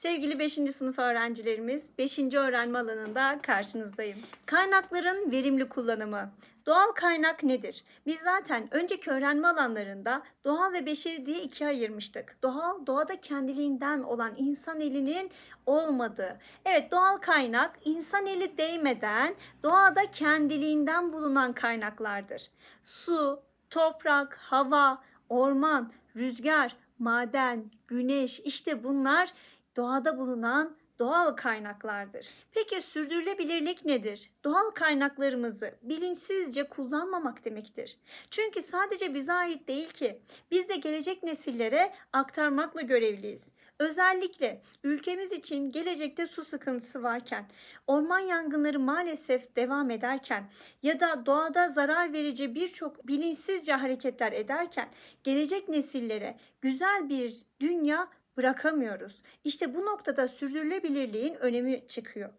Sevgili 5. sınıf öğrencilerimiz, 5. öğrenme alanında karşınızdayım. Kaynakların verimli kullanımı. Doğal kaynak nedir? Biz zaten önceki öğrenme alanlarında doğal ve beşeri diye ikiye ayırmıştık. Doğal, doğada kendiliğinden olan insan elinin olmadığı. Evet, doğal kaynak insan eli değmeden doğada kendiliğinden bulunan kaynaklardır. Su, toprak, hava, orman, rüzgar, maden, güneş işte bunlar doğada bulunan doğal kaynaklardır. Peki sürdürülebilirlik nedir? Doğal kaynaklarımızı bilinçsizce kullanmamak demektir. Çünkü sadece bize ait değil ki. Biz de gelecek nesillere aktarmakla görevliyiz. Özellikle ülkemiz için gelecekte su sıkıntısı varken, orman yangınları maalesef devam ederken ya da doğada zarar verici birçok bilinçsizce hareketler ederken gelecek nesillere güzel bir dünya bırakamıyoruz. İşte bu noktada sürdürülebilirliğin önemi çıkıyor.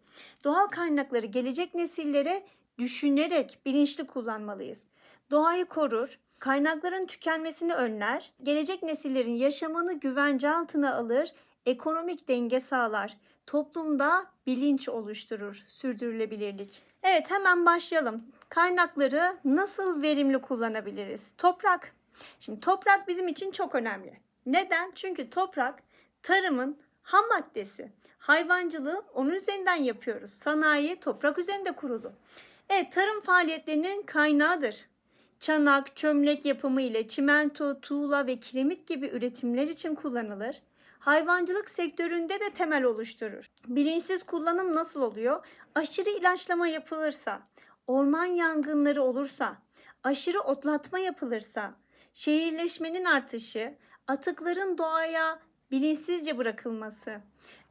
Doğal kaynakları gelecek nesillere düşünerek bilinçli kullanmalıyız. Doğayı korur, kaynakların tükenmesini önler, gelecek nesillerin yaşamını güvence altına alır, ekonomik denge sağlar, toplumda bilinç oluşturur sürdürülebilirlik. Evet hemen başlayalım. Kaynakları nasıl verimli kullanabiliriz? Toprak. Şimdi toprak bizim için çok önemli. Neden? Çünkü toprak tarımın ham maddesi. Hayvancılığı onun üzerinden yapıyoruz. Sanayi toprak üzerinde kurulu. Evet tarım faaliyetlerinin kaynağıdır. Çanak, çömlek yapımı ile çimento, tuğla ve kiremit gibi üretimler için kullanılır. Hayvancılık sektöründe de temel oluşturur. Bilinçsiz kullanım nasıl oluyor? Aşırı ilaçlama yapılırsa, orman yangınları olursa, aşırı otlatma yapılırsa, şehirleşmenin artışı, atıkların doğaya bilinçsizce bırakılması.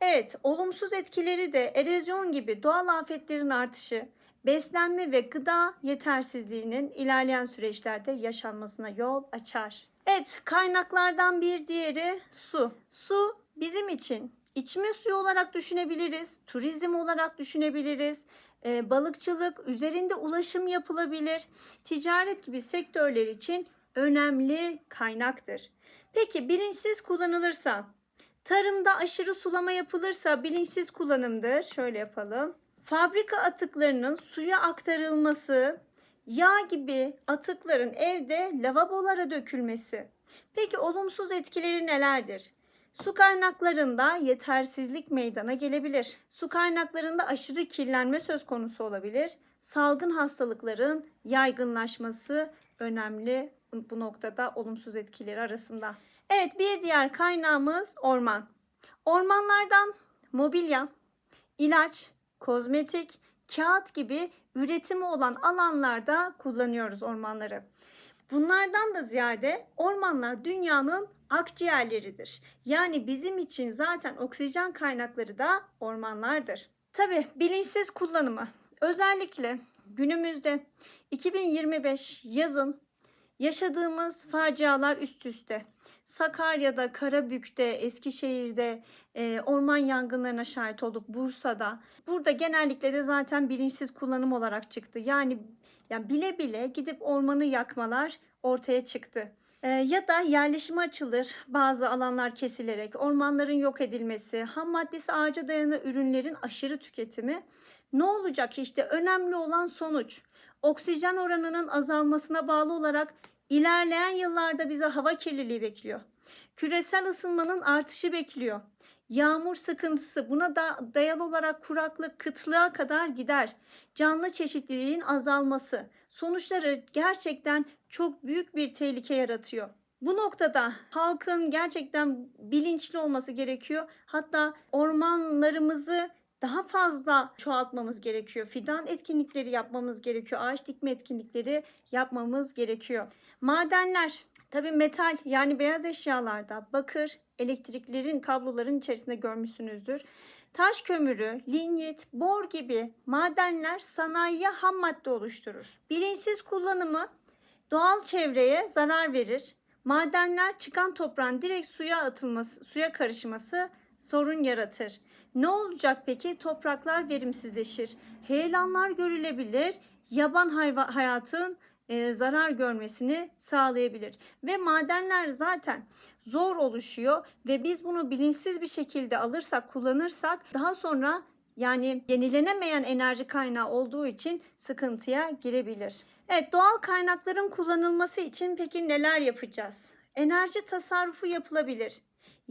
Evet, olumsuz etkileri de erozyon gibi doğal afetlerin artışı, beslenme ve gıda yetersizliğinin ilerleyen süreçlerde yaşanmasına yol açar. Evet, kaynaklardan bir diğeri su. Su bizim için içme suyu olarak düşünebiliriz, turizm olarak düşünebiliriz, e, balıkçılık, üzerinde ulaşım yapılabilir, ticaret gibi sektörler için önemli kaynaktır. Peki bilinçsiz kullanılırsa, tarımda aşırı sulama yapılırsa bilinçsiz kullanımdır. Şöyle yapalım. Fabrika atıklarının suya aktarılması, yağ gibi atıkların evde lavabolara dökülmesi. Peki olumsuz etkileri nelerdir? Su kaynaklarında yetersizlik meydana gelebilir. Su kaynaklarında aşırı kirlenme söz konusu olabilir. Salgın hastalıkların yaygınlaşması önemli bu noktada olumsuz etkileri arasında. Evet bir diğer kaynağımız orman. Ormanlardan mobilya, ilaç, kozmetik, kağıt gibi üretimi olan alanlarda kullanıyoruz ormanları. Bunlardan da ziyade ormanlar dünyanın akciğerleridir. Yani bizim için zaten oksijen kaynakları da ormanlardır. Tabi bilinçsiz kullanımı özellikle günümüzde 2025 yazın yaşadığımız facialar üst üste. Sakarya'da, Karabük'te, Eskişehir'de e, orman yangınlarına şahit olduk. Bursa'da. Burada genellikle de zaten bilinçsiz kullanım olarak çıktı. Yani yani bile bile gidip ormanı yakmalar ortaya çıktı. E, ya da yerleşime açılır bazı alanlar kesilerek ormanların yok edilmesi, ham maddesi ağaca dayanan ürünlerin aşırı tüketimi. Ne olacak işte önemli olan sonuç. Oksijen oranının azalmasına bağlı olarak İlerleyen yıllarda bize hava kirliliği bekliyor. Küresel ısınmanın artışı bekliyor. Yağmur sıkıntısı buna da dayalı olarak kuraklık, kıtlığa kadar gider. Canlı çeşitliliğin azalması sonuçları gerçekten çok büyük bir tehlike yaratıyor. Bu noktada halkın gerçekten bilinçli olması gerekiyor. Hatta ormanlarımızı daha fazla çoğaltmamız gerekiyor. Fidan etkinlikleri yapmamız gerekiyor. Ağaç dikme etkinlikleri yapmamız gerekiyor. Madenler, tabii metal yani beyaz eşyalarda bakır, elektriklerin, kabloların içerisinde görmüşsünüzdür. Taş kömürü, linyit, bor gibi madenler sanayiye ham madde oluşturur. Bilinçsiz kullanımı doğal çevreye zarar verir. Madenler çıkan toprağın direkt suya atılması, suya karışması sorun yaratır. Ne olacak peki? Topraklar verimsizleşir. Heyelanlar görülebilir. Yaban hayva hayatın e, zarar görmesini sağlayabilir. Ve madenler zaten zor oluşuyor ve biz bunu bilinçsiz bir şekilde alırsak, kullanırsak daha sonra yani yenilenemeyen enerji kaynağı olduğu için sıkıntıya girebilir. Evet, doğal kaynakların kullanılması için peki neler yapacağız? Enerji tasarrufu yapılabilir.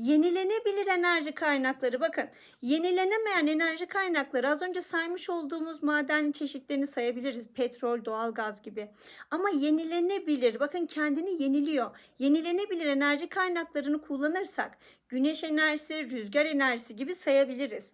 Yenilenebilir enerji kaynakları. Bakın yenilenemeyen enerji kaynakları az önce saymış olduğumuz maden çeşitlerini sayabiliriz. Petrol doğalgaz gibi. Ama yenilenebilir bakın kendini yeniliyor. Yenilenebilir enerji kaynaklarını kullanırsak güneş enerjisi rüzgar enerjisi gibi sayabiliriz.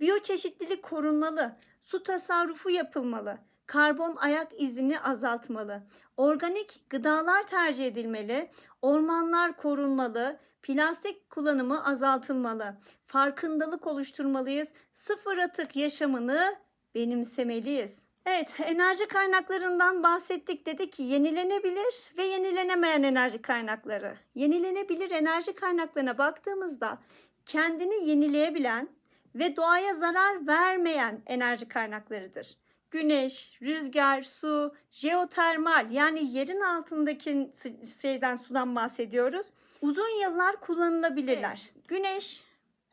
Biyoçeşitlilik korunmalı su tasarrufu yapılmalı karbon ayak izini azaltmalı organik gıdalar tercih edilmeli ormanlar korunmalı Plastik kullanımı azaltılmalı. Farkındalık oluşturmalıyız. Sıfır atık yaşamını benimsemeliyiz. Evet, enerji kaynaklarından bahsettik. Dedik ki yenilenebilir ve yenilenemeyen enerji kaynakları. Yenilenebilir enerji kaynaklarına baktığımızda kendini yenileyebilen ve doğaya zarar vermeyen enerji kaynaklarıdır. Güneş, rüzgar, su, jeotermal yani yerin altındaki şeyden sudan bahsediyoruz uzun yıllar kullanılabilirler. Güneş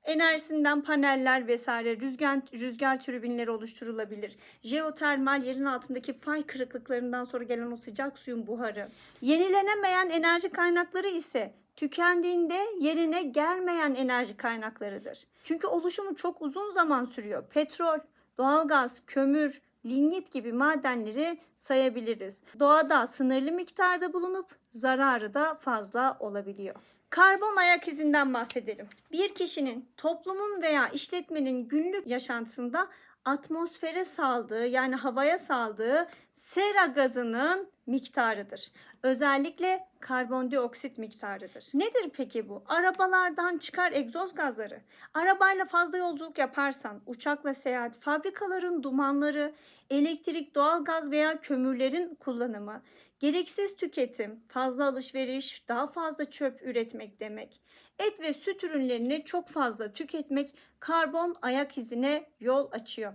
enerjisinden paneller vesaire rüzgar rüzgar türbinleri oluşturulabilir. Jeotermal yerin altındaki fay kırıklıklarından sonra gelen o sıcak suyun buharı. Yenilenemeyen enerji kaynakları ise tükendiğinde yerine gelmeyen enerji kaynaklarıdır. Çünkü oluşumu çok uzun zaman sürüyor. Petrol, doğalgaz, kömür, lignit gibi madenleri sayabiliriz. Doğada sınırlı miktarda bulunup zararı da fazla olabiliyor. Karbon ayak izinden bahsedelim. Bir kişinin, toplumun veya işletmenin günlük yaşantısında atmosfere saldığı yani havaya saldığı sera gazının miktarıdır. Özellikle karbondioksit miktarıdır. Nedir peki bu? Arabalardan çıkar egzoz gazları. Arabayla fazla yolculuk yaparsan, uçakla seyahat, fabrikaların dumanları, elektrik, doğalgaz veya kömürlerin kullanımı, gereksiz tüketim, fazla alışveriş, daha fazla çöp üretmek demek. Et ve süt ürünlerini çok fazla tüketmek karbon ayak izine yol açıyor.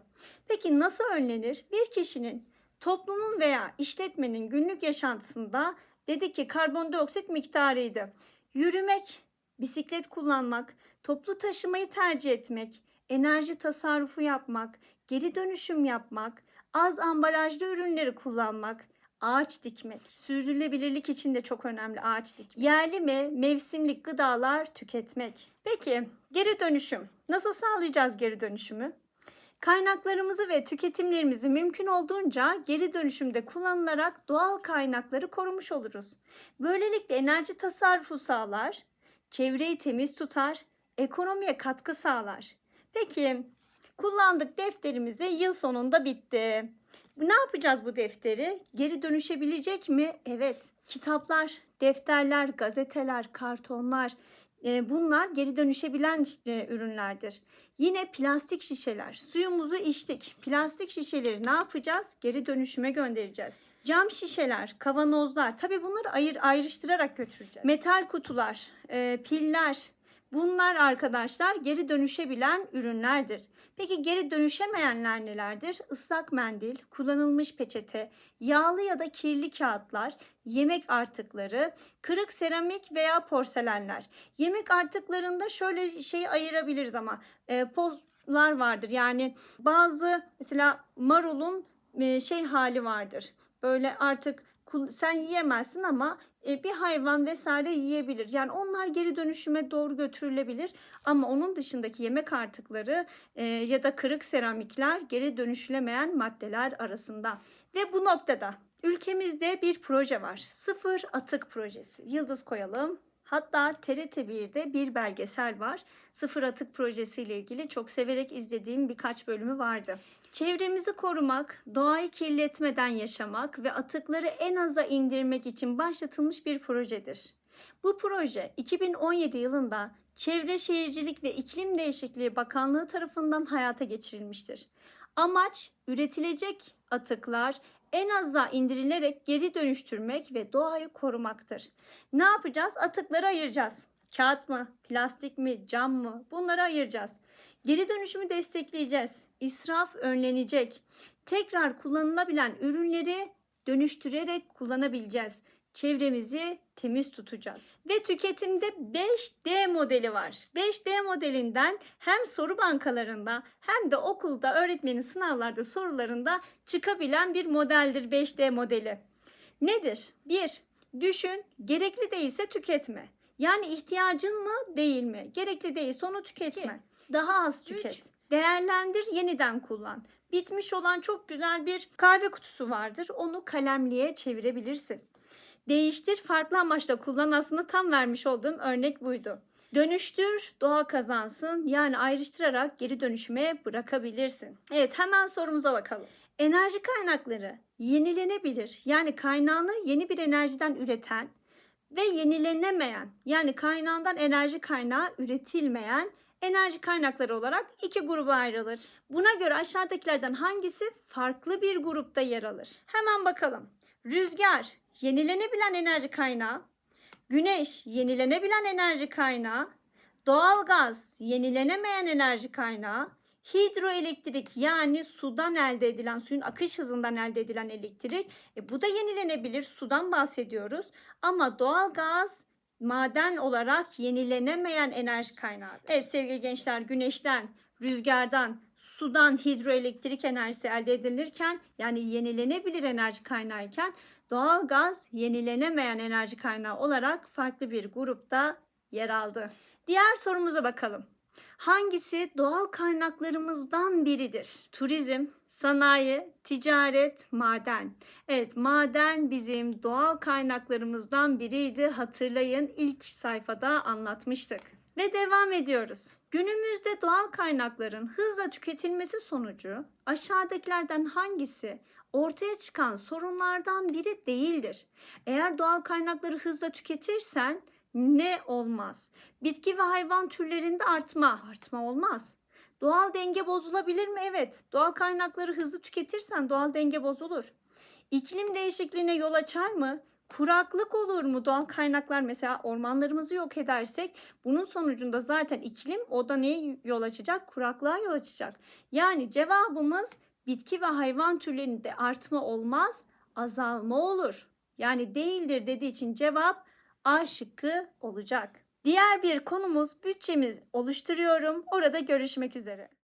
Peki nasıl önlenir? Bir kişinin toplumun veya işletmenin günlük yaşantısında dedik ki karbondioksit miktarıydı. Yürümek, bisiklet kullanmak, toplu taşımayı tercih etmek, enerji tasarrufu yapmak, geri dönüşüm yapmak, az ambalajlı ürünleri kullanmak, ağaç dikmek. Sürdürülebilirlik için de çok önemli ağaç dikmek. Yerli ve mevsimlik gıdalar tüketmek. Peki geri dönüşüm. Nasıl sağlayacağız geri dönüşümü? Kaynaklarımızı ve tüketimlerimizi mümkün olduğunca geri dönüşümde kullanılarak doğal kaynakları korumuş oluruz. Böylelikle enerji tasarrufu sağlar, çevreyi temiz tutar, ekonomiye katkı sağlar. Peki kullandık defterimizi yıl sonunda bitti. Ne yapacağız bu defteri? Geri dönüşebilecek mi? Evet. Kitaplar, defterler, gazeteler, kartonlar bunlar geri dönüşebilen ürünlerdir. Yine plastik şişeler. Suyumuzu içtik. Plastik şişeleri ne yapacağız? Geri dönüşüme göndereceğiz. Cam şişeler, kavanozlar. Tabii bunları ayır, ayrıştırarak götüreceğiz. Metal kutular, piller, Bunlar arkadaşlar geri dönüşebilen ürünlerdir. Peki geri dönüşemeyenler nelerdir? Islak mendil, kullanılmış peçete, yağlı ya da kirli kağıtlar, yemek artıkları, kırık seramik veya porselenler. Yemek artıklarında şöyle şeyi ayırabiliriz ama e, pozlar vardır. Yani bazı mesela marulun e, şey hali vardır. Böyle artık sen yiyemezsin ama bir hayvan vesaire yiyebilir. Yani onlar geri dönüşüme doğru götürülebilir ama onun dışındaki yemek artıkları e, ya da kırık seramikler geri dönüşülemeyen maddeler arasında. Ve bu noktada ülkemizde bir proje var. Sıfır atık projesi. Yıldız koyalım. Hatta TRT 1'de bir belgesel var. Sıfır Atık Projesi ile ilgili çok severek izlediğim birkaç bölümü vardı. Çevremizi korumak, doğayı kirletmeden yaşamak ve atıkları en aza indirmek için başlatılmış bir projedir. Bu proje 2017 yılında Çevre Şehircilik ve İklim Değişikliği Bakanlığı tarafından hayata geçirilmiştir. Amaç üretilecek atıklar en aza indirilerek geri dönüştürmek ve doğayı korumaktır. Ne yapacağız? Atıkları ayıracağız. Kağıt mı, plastik mi, cam mı? Bunları ayıracağız. Geri dönüşümü destekleyeceğiz. İsraf önlenecek. Tekrar kullanılabilen ürünleri dönüştürerek kullanabileceğiz. Çevremizi temiz tutacağız. Ve tüketimde 5D modeli var. 5D modelinden hem soru bankalarında hem de okulda öğretmenin sınavlarda sorularında çıkabilen bir modeldir 5D modeli. Nedir? 1. Düşün, gerekli değilse tüketme. Yani ihtiyacın mı değil mi? Gerekli değilse onu tüketme. Daha az tüket. Değerlendir, yeniden kullan. Bitmiş olan çok güzel bir kahve kutusu vardır. Onu kalemliğe çevirebilirsin. Değiştir, farklı amaçla kullan. Aslında tam vermiş olduğum örnek buydu. Dönüştür, doğa kazansın. Yani ayrıştırarak geri dönüşüme bırakabilirsin. Evet, hemen sorumuza bakalım. Enerji kaynakları yenilenebilir. Yani kaynağını yeni bir enerjiden üreten ve yenilenemeyen yani kaynağından enerji kaynağı üretilmeyen enerji kaynakları olarak iki gruba ayrılır. Buna göre aşağıdakilerden hangisi farklı bir grupta yer alır? Hemen bakalım. Rüzgar yenilenebilen enerji kaynağı, güneş yenilenebilen enerji kaynağı, doğalgaz yenilenemeyen enerji kaynağı, hidroelektrik yani sudan elde edilen, suyun akış hızından elde edilen elektrik. E, bu da yenilenebilir, sudan bahsediyoruz. Ama doğalgaz maden olarak yenilenemeyen enerji kaynağı. Evet sevgili gençler güneşten, rüzgardan, sudan hidroelektrik enerjisi elde edilirken yani yenilenebilir enerji kaynağıyken doğal gaz yenilenemeyen enerji kaynağı olarak farklı bir grupta yer aldı. Diğer sorumuza bakalım. Hangisi doğal kaynaklarımızdan biridir? Turizm, sanayi, ticaret, maden. Evet, maden bizim doğal kaynaklarımızdan biriydi. Hatırlayın ilk sayfada anlatmıştık. Ve devam ediyoruz. Günümüzde doğal kaynakların hızla tüketilmesi sonucu aşağıdakilerden hangisi ortaya çıkan sorunlardan biri değildir? Eğer doğal kaynakları hızla tüketirsen ne olmaz? Bitki ve hayvan türlerinde artma. Artma olmaz. Doğal denge bozulabilir mi? Evet. Doğal kaynakları hızlı tüketirsen doğal denge bozulur. İklim değişikliğine yol açar mı? Kuraklık olur mu? Doğal kaynaklar mesela ormanlarımızı yok edersek bunun sonucunda zaten iklim o da neye yol açacak? Kuraklığa yol açacak. Yani cevabımız bitki ve hayvan türlerinde artma olmaz, azalma olur. Yani değildir dediği için cevap A şıkkı olacak. Diğer bir konumuz bütçemiz oluşturuyorum. Orada görüşmek üzere.